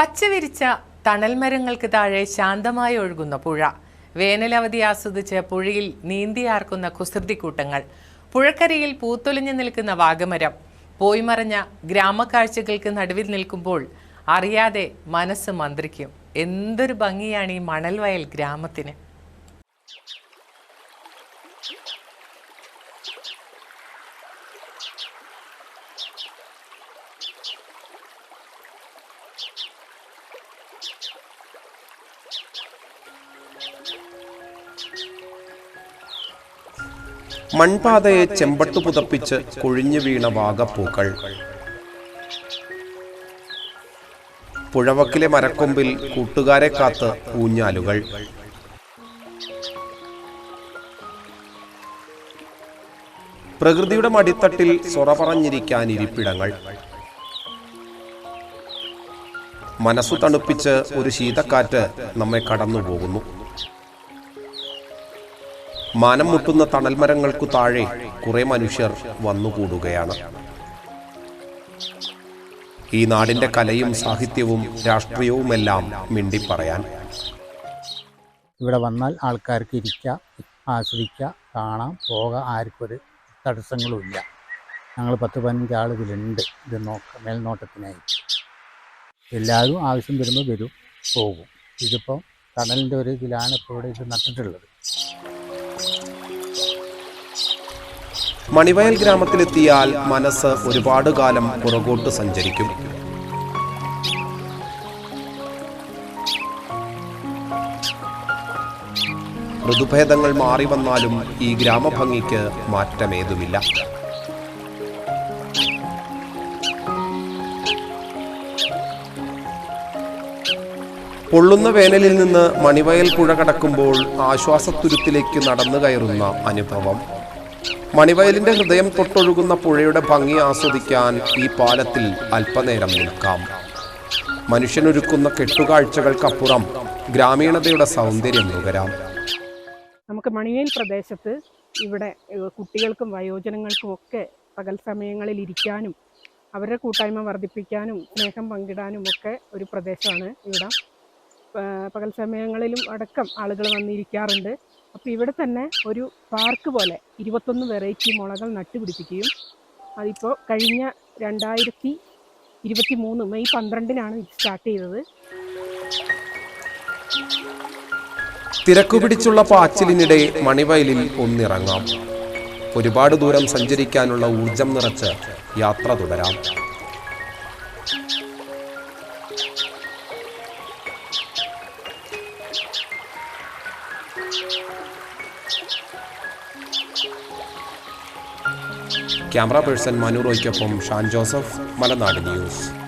പച്ചവിരിച്ച തണൽമരങ്ങൾക്ക് താഴെ ശാന്തമായി ഒഴുകുന്ന പുഴ. വേനലവധി ആസ്വദിച്ച് പുഴയിൽ നീന്തിയാർക്കുന്ന കുസൃതിക്കൂട്ടങ്ങൾ. പുഴക്കരയിൽ പൂത്തൊലിഞ്ഞു നിൽക്കുന്ന വാഗമരം. പോയിമറഞ്ഞ ഗ്രാമക്കാഴ്ചകൾക്ക് നടുവിൽ നിൽക്കുമ്പോൾ അറിയാതെ മനസ്സ് മന്ത്രിക്കും. എന്തൊരു ഭംഗിയാണ് ഈ മണൽവയൽ ഗ്രാമത്തിന്. മൺപാതയെ ചെമ്പട്ടു പുതപ്പിച്ച് കൊഴിഞ്ഞു വീണ വാഗപ്പൂക്കൾ. പുഴവക്കിലെ മരക്കൊമ്പിൽ കൂട്ടുകാരെ കാത്ത് ഊഞ്ഞാലുകൾ. പ്രകൃതിയുടെ മടിത്തട്ടിൽ സൊറ പറഞ്ഞിരിക്കാൻ ഇരിപ്പിടങ്ങൾ. മനസ്സു തണുപ്പിച്ച് ഒരു ശീതക്കാറ്റ് നമ്മെ കടന്നുപോകുന്നു. മാനം മുട്ടുന്ന തണൽമരങ്ങൾക്കു താഴെ കുറെ മനുഷ്യർ വന്നുകൂടുകയാണ്. ഈ നാടിന്റെ കലയും സാഹിത്യവും രാഷ്ട്രീയവുമെല്ലാം മിണ്ടിപ്പറയാൻ. ഇവിടെ വന്നാൽ ആൾക്കാർക്ക് ഇരിക്കാം ആസ്വദിക്കാം കാണാം പോകാം ആർക്കൊരു തടസ്സങ്ങളുമില്ല. ഞങ്ങൾ പത്ത് പതിനഞ്ച് ആളുകളുണ്ട്. ഇത് നോക്ക മേൽനോട്ടത്തിനായി എല്ലാവരും ആവശ്യം വരുമ്പോൾ വരും പോകും. ഇതിപ്പോൾ കടലിന്റെ ഒരു ഇതിലാണ് ഇപ്പോൾ ഇവിടെ ഇത് നട്ടിട്ടുള്ളത്. മണിവയൽ ഗ്രാമത്തിലെത്തിയാൽ മനസ്സ് ഒരുപാട് കാലം പുറകോട്ട് സഞ്ചരിക്കും. ഋതുഭേദങ്ങൾ മാറി വന്നാലും ഈ ഗ്രാമഭംഗിക്ക് മാറ്റമേതുമില്ല. പൊള്ളുന്ന വേനലിൽ നിന്ന് മണിവയൽ പുഴ കടക്കുമ്പോൾ ആശ്വാസത്തുരുത്തിലേക്ക് നടന്നു കയറുന്ന അനുഭവം. മണിവയലിന്റെ ഹൃദയം തൊട്ടൊഴുകുന്ന പുഴയുടെ ഭംഗി ആസ്വദിക്കാൻ ഈ പാലത്തിൽ അല്പനേരം നിൽക്കാം. മനുഷ്യനൊരുക്കുന്ന കെട്ടുകാഴ്ചകൾക്കപ്പുറം ഗ്രാമീണതയുടെ സൗന്ദര്യം നുകരാം നമുക്ക് മണിയേൽ പ്രദേശത്ത് ഇവിടെ കുട്ടികൾക്കും വയോജനങ്ങൾക്കും ഒക്കെ പകൽ സമയങ്ങളിൽ ഇരിക്കാനും അവരുടെ കൂട്ടായ്മ വർദ്ധിപ്പിക്കാനും സ്നേഹം പങ്കിടാനും ഒക്കെ ഒരു പ്രദേശമാണ് ഇവിടെ. പകൽ സമയങ്ങളിലും അടക്കം ആളുകൾ വന്നിരിക്കാറുണ്ട്. അപ്പോൾ ഇവിടെ തന്നെ ഒരു പാർക്ക് പോലെ ഇരുപത്തൊന്ന് വെറൈറ്റി മുളകൾ നട്ടുപിടിപ്പിക്കുകയും അതിപ്പോൾ കഴിഞ്ഞ രണ്ടായിരത്തി ഇരുപത്തി മൂന്ന് മെയ് പന്ത്രണ്ടിനാണ് സ്റ്റാർട്ട് ചെയ്തത്. തിരക്കു പിടിച്ചുള്ള പാച്ചിലിനിടെ മണിവയലിൽ ഒന്നിറങ്ങാം. ഒരുപാട് ദൂരം സഞ്ചരിക്കാനുള്ള ഊർജം നിറച്ച് യാത്ര തുടരാം. ക്യാമറ പേഴ്സൺ മനു റോയ്ക്കൊപ്പം ഷാൻ ജോസഫ് മലനാട് ന്യൂസ്.